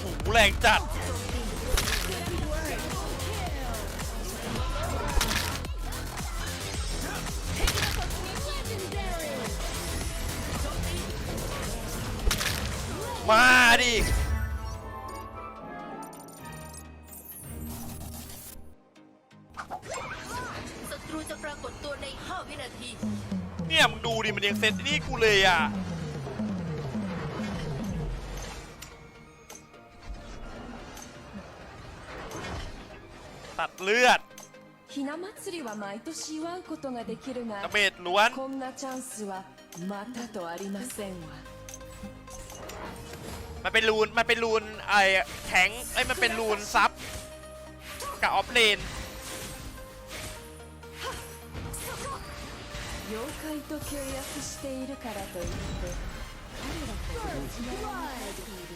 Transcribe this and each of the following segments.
โหแรงจัด มาดิศัตรูจะปรากฏตัวใน 5 วินาที เนี่ยมึงดูดิมันยังเซตนี่กูเลยอะ ดเลือด ひな祭りは毎年祝うことができるが ดาเมจล้วน こんなチャンスはまたとありませんわ มันเป็นรูน มันเป็นรูนไอ้แข็งไอ้ยมันเป็นรูนซับกับออฟเลน 妖怪と契約しているからといって彼らと同じやられている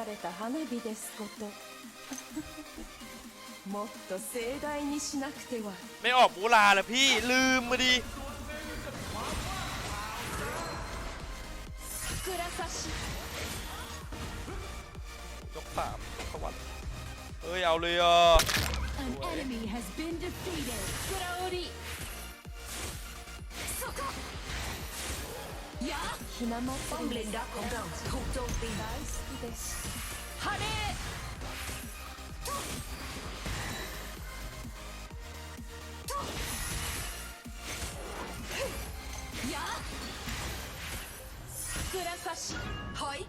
しみったれた花火ですこともっと盛大にしなくては ไม่ออกบูลาเลยพี่ ลืมมาดิ 桜差し ยกสามสวรรค์เอ้ย เอาเลยอ่ะ An enemy has been defeated. 桜織ひな ป้อม 祭 เล り นดักของเราถูกโจมตี 大好き です晴れや桜かしはい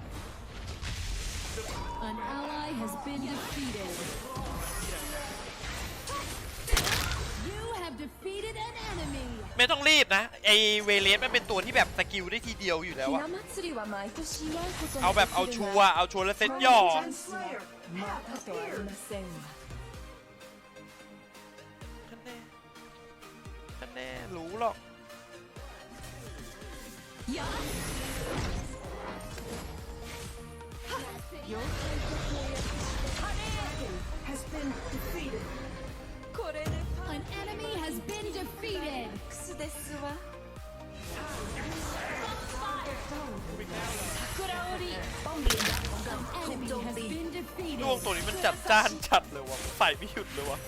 An ally has been defeated. ไม่ต้องรีบนะ ไอเวเลสมันเป็นตัวที่แบบสกิลได้ทีเดียวอยู่แล้ว ひ อะ な祭りは毎年祝うこと เอา が แบบเอา でき ชั る วร์ が เอาชัวร์แล้วเซ็ต こん ย่อ なチャンスはまたとありませんわ ท่านแน่ท่านแน่ รู้หรอก ยะ これで An enemy has been defeated. ดวงตัวนี้มันจัดจ้านจัดเลยวะใส่ไม่หยุดเลยวะ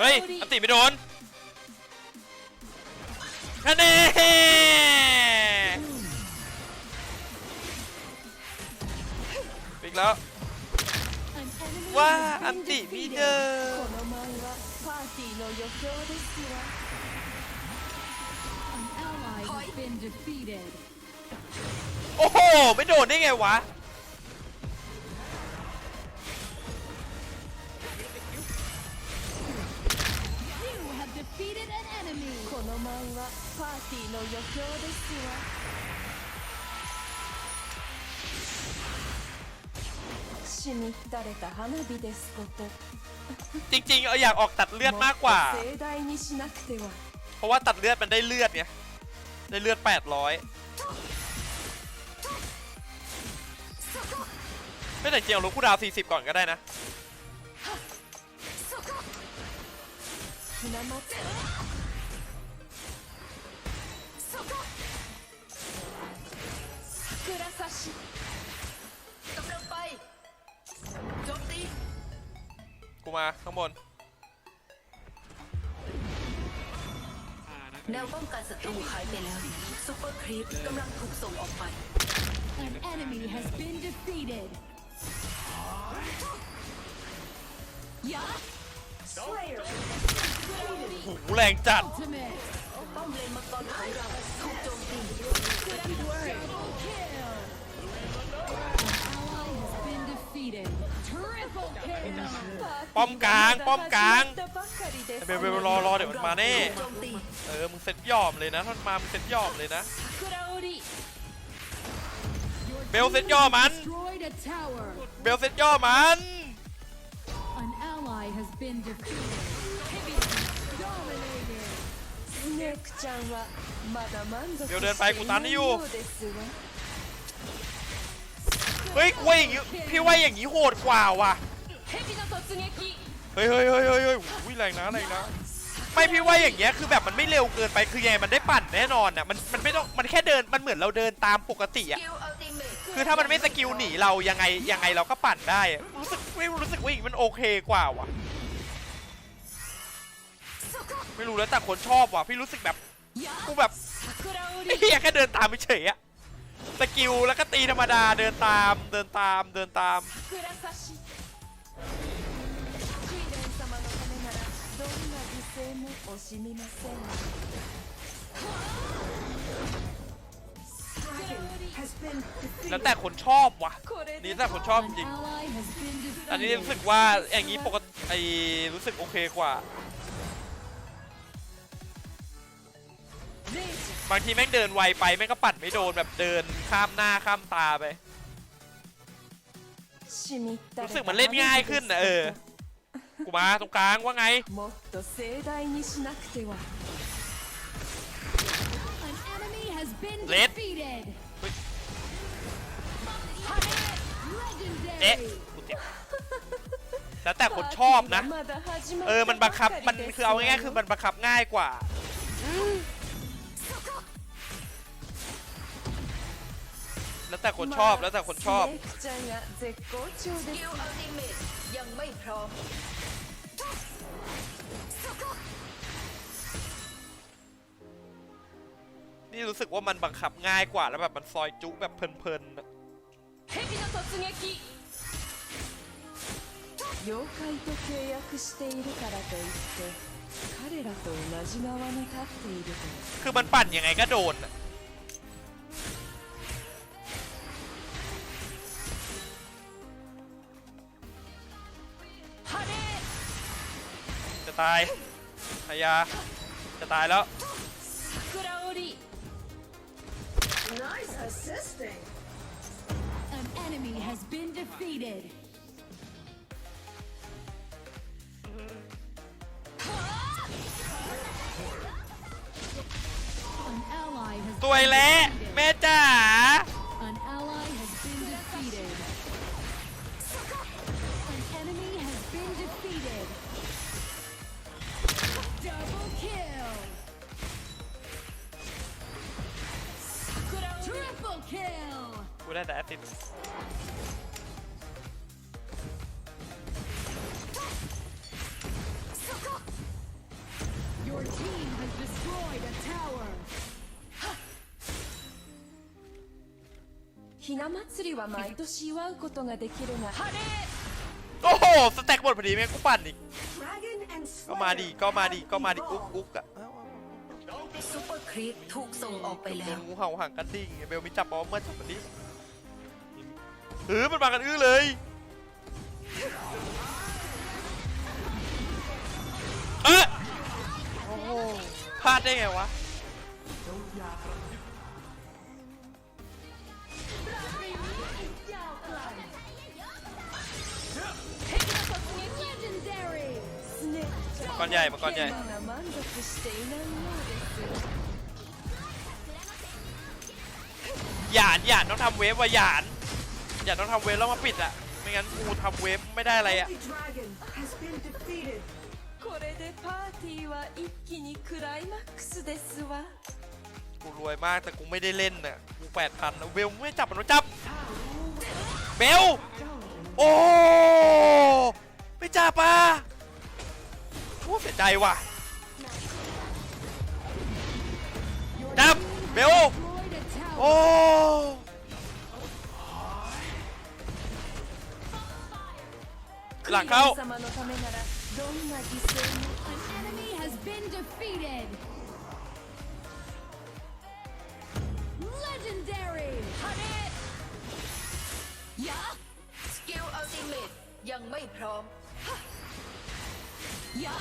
เฮ้ยอันติไม่โดน ท่านแน่อีกแล้ว An enemy ว่า has อัน been ติมี defeated. เดิม この舞はパーティーの余興ですわ An ally has been defeated. โอ้โห ไม่โดนได้ไงวะ You have defeated an enemy. この舞は パーティーの余興ですわしみったれた花火ですこと จริงๆ เอาอยากออกตัดเลือดมากกว่า もっと盛大にしなくては เพราะว่าตัดเลือดมันได้เลือดไง ได้เลือด 800 ไม่แต่จริงๆเอาลูกคู่ดาว 40 ก่อนก็ได้นะ ひな祭 กำลังไปโจมตีกูมาข้างบน แนวป้องกันศัตรูหายไปแล้วซูเปอร์ครีปกำลังถูกส่งออกไป An enemy has been defeated. ยะโหแรงจัด Ultimate. ป้อมเลนมังกรของเราถูกโจมตี Double kill. ป้อมกลางป้อมกลางเบลเบลรอรอเดี๋ยวมันมาแน่เออมึงเซ็ตยอมเลยนะถ้ามันมามึงเซ็ตยอมเลยนะ เบลเซ็ตย่อมมัน เบลเซ็ตย่อมันเดี๋ยวเดินไปกูตันนี่อยู่ เฮ้ยว่ายอย่างงี้พี่ว่าอย่างนี้โหดกว่าว่ะเฮ้ยเฮ้ยเฮ้ยเฮ้ยเฮ้ยอ้ยแรงนะแรงนะไม่พี่ว่าอย่างเงี้ยคือแบบมันไม่เร็วเกินไปคือไงมันได้ปั่นแน่นอนอะมันมันไม่ต้องมันแค่เดินมันเหมือนเราเดินตามปกติอะคือถ้ามันไม่สกิลหนีเรายังไงยังไงเราก็ปั่นได้รู้สึกไม่รู้สึกว่าอีกมันโอเคกว่าว่ะ ไม่รู้แล้วแต่คนชอบว่ะพี่รู้สึกแบบกูแบบแค่เดินตามไปเฉยอะ สกิลแล้วก็ตีธรรมดาเดินตามเดินตามเดินตาม แล้วแต่คนชอบว่ะนี่แต่คนชอบจริง อันนี้รู้สึกว่าอย่างนี้ปกติรู้สึกโอเคกว่า บางทีแม่งเดินไวไปแม่งก็ปัดไม่โดนแบบเดินข้ามหน้าข้ามตาไป รู้สึกมันเล่นง่ายขึ้นนะเออ กูมาตรงกลางว่าไง เลดเอ๊ะแล้วแต่คนชอบนะ เออมันบังคับ มันคือเอาง่ายๆคือมันบังคับง่ายกว่า แล้วแต่คนชอบ แล้วแต่คนชอบ スネークちゃんが絶好調スですキルアルティメットยังไม่พร้อม นี่รู้สึกว่ามันบังคับง่ายกว่า แล้วแบบมันซอยจุแบบเพลินๆอะ 蛇の突撃妖怪と契約しているからといって彼らと同じ側に立っていると คือมันปั่นยังไงก็โดน ายพยาจะตายแล้วตัวยแล้วแม่จ๋า ได้แต่แอสซิสต์ Your team has destroyed a tower. ひな祭りは毎年祝うことができるが晴れ โอ้โห สแต็กหมดพอดีแม่งกูปั่นอีก ก็มาดี ก็มาดี ก็มาดี อุ๊กอุ๊กอะ ซุปเปอร์ครีปถูกส่งออกไปแล้ เป็น ว งูเห่าห่างกันดิ้งไงเบลมีจับปอมเมื่อจับมันดิ เออมันมากันอื้อเลยเอะอพลาดได้ไงวะก้อนใหญ่มาก้อนใหญ่หยานหยานต้องทำเวฟว่าหยาน หยานต้องทำเวฟแล้วมาปิดอะไม่งั้นกูทำเวฟไม่ได้อะไรอะ これでパーティーは一気にクライマックスですわ กูรวยมากแต่กูไม่ได้เล่นน่ะกูแปดพันเบลไม่จับมันมาจับเบลโอ้ไม่จับอ่ะโอ้เสียใจว่ะ จับเบล Destroyed a tower. โอ้ หลังเข้า クイーン様のためならどんな犠牲も An enemy has been defeated. Legendary. 晴れยะสกิลอัลติเมทยังไม่พร้อมยะ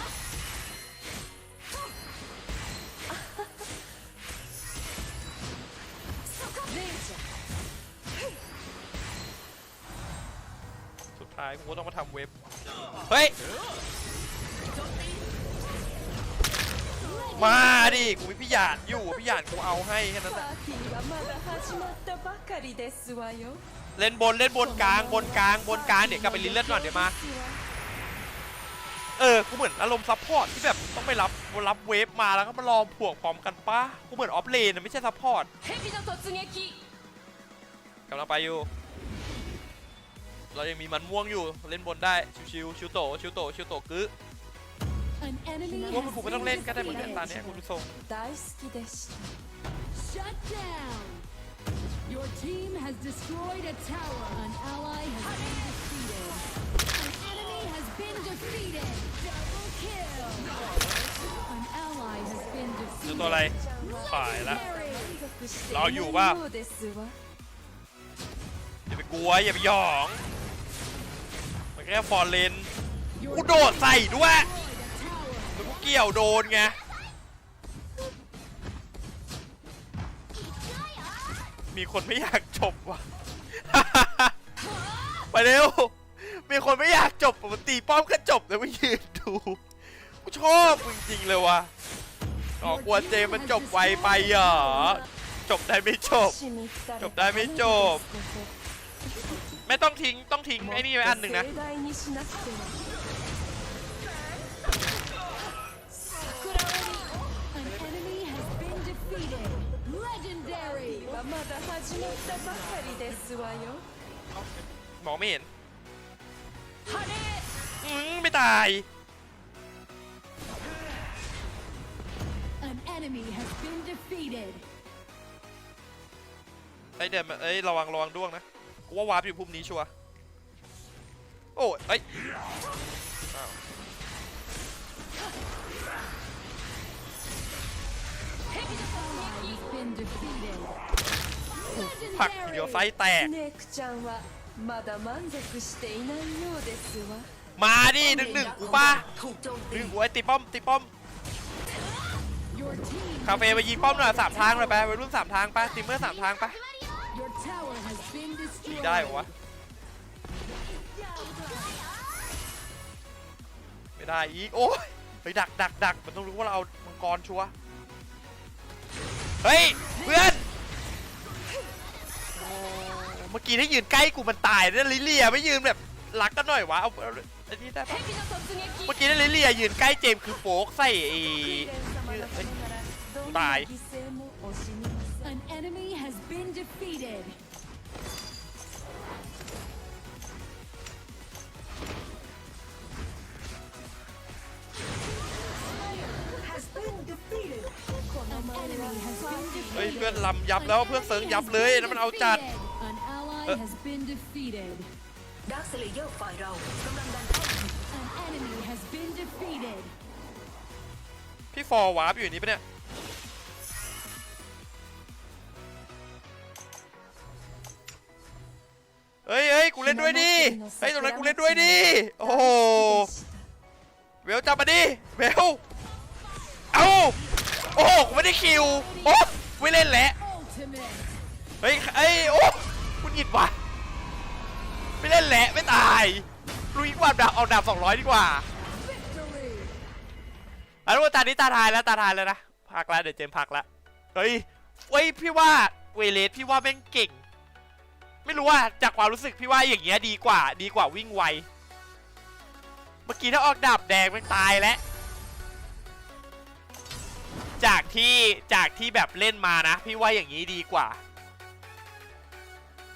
レイジャー หายกูก็ต้องมาทำเว็บ เฮ้ย มาดิ กูมีพี่หยาดอยู่พี่หยาดกูเอาให้แค่นั้นแหละเล่นบนเล่นบนกลางบนกลางบนกลางเดี๋ยวกลับไปลินเลือดก่อนเดี๋ยวมา เออ กูเหมือนอารมณ์ซัพพอร์ตที่แบบต้องไปรับรับเวฟมาแล้วก็มารอพวกพร้อมกันป้ากูเหมือนออฟเลนนะไม่ใช่ซัพพอร์ตกำลังไปอยู่ เรายังมีมันม่วงอยู่เล่นบนได้ชิวๆชิวโตชิวโตชิวโตกึว่ามันกูไม่ต้องเล่นก็ได้เหมือนกันตาเนี้ยคุณทรงดูตัวอะไรฝ่ายละรออยู่ว่าอย่าไปกลัวอย่าไปหยอง แค่ฟอร์เลนกูโดดใส่ด้วยแล้วกูเกี่ยวโดนไงมีคนไม่อยากจบว่ะ ไปเร็ว มีคนไม่อยากจบมัตีป้อมก็จบแล้ไม่ยืนดู กูชอบจริงๆเลยว่ะอ๋อกลัวเจมันจบไวไปเหรอ จบได้ไม่จบ จบได้ไม่จบ ไม่ต้องทิ้งต้องทิ้งไอ้นี่ไว้อันหนึ่งนะมองไม่เห็นอืมไม่ตายไอเดมไอระวังระวังด้วงนะ ว่าวาร์ปอยู่พุ่มนี้ชัวโอ้ยผักเดี๋ยวไฟแตกมาดิหนึ่งหนึ่งกูป้าหนึ่งหัวติป้อมติป้อมคาเฟ่ไปยิงป้อมหน่อยสามทางเลยไปไปรุ่นสามทางไปติมเมอร์สามทางไป tower has been ตี destroyed. ได้เหรอวะ ไม่ได้อีก โอ้ยไปดักดักดักมันต้องรู้ว่าเราเอามังกรชัวร์เฮ้ย เพื่อนโอ้เมื่อกี้ถ้ายืนใกล้กูมันตายนะลิเลียไม่ยืนแบบรักกันหน่อยวะ เอาเอาอันนี้ได้ปะ 蛇の突撃 เมื่อกี้ถ้าลิเลียยืนใกล้เจมส์คือโฟกใส่ไอ้ フリーレン様のためならどんなバイ犠牲も惜しみ has been defeated. เฮ้ยเพื่อนลำยับแล้วเพื่อนเซิร์งยับเลยนั่นมันเอาจัด An ally Uh. has been defeated. ดักสเลเยอร์ฝ่ายเรากำลังดันเข้า An enemy has been defeated. พี่ฟอร์วาร์ปอยู่นี่ปะเนี่ย กูเล่นด้วยดิเฮ้ยตรงนั้นกูเล่นด้วยดิโอ้โหเวลจับมาดิเวลเอ้าโอ้โหกูไม่ได้คิวโอ้ไม่เล่นแหละเฮ้ยเอ้โอ้คุณหงิดว่ะไม่เล่นแหละไม่ตายลุยกว่าดาบเอาดาบ200ดีกว่าอันนี้ตานี้ตาทายแล้วตาทายแล้วนะพักแล้วเดี๋ยวเจมส์พักแล้วเฮ้ยเฮ้ยพี่ว่าเวเลสพี่ว่าแม่งเก่ง ไม่รู้ว่าจากความรู้สึกพี่ว่าอย่างเงี้ยดีกว่า ดีกว่าวิ่งไว เมื่อกี้ถ้าออกดาบแดงแม่งตายแล้ว จากที่จากที่แบบเล่นมานะ พี่ว่าอย่างนี้ดีกว่า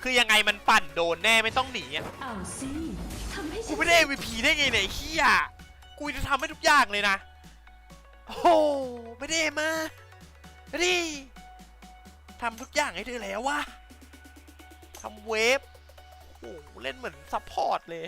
คือยังไงมันปั่นโดนแน่ไม่ต้องหนีอะเอาสิทำให้กูฉันไม่ได้ MVP ได้ไงเนี่ยไอ้เฮียกูจะทำให้ทุกอย่างเลยนะ โอ้โหไม่ได้มาไม่ได้ทำทุกอย่างให้เธอแล้ววะทำเวฟโอ้โหเล่นเหมือนซัพพอร์ตเลย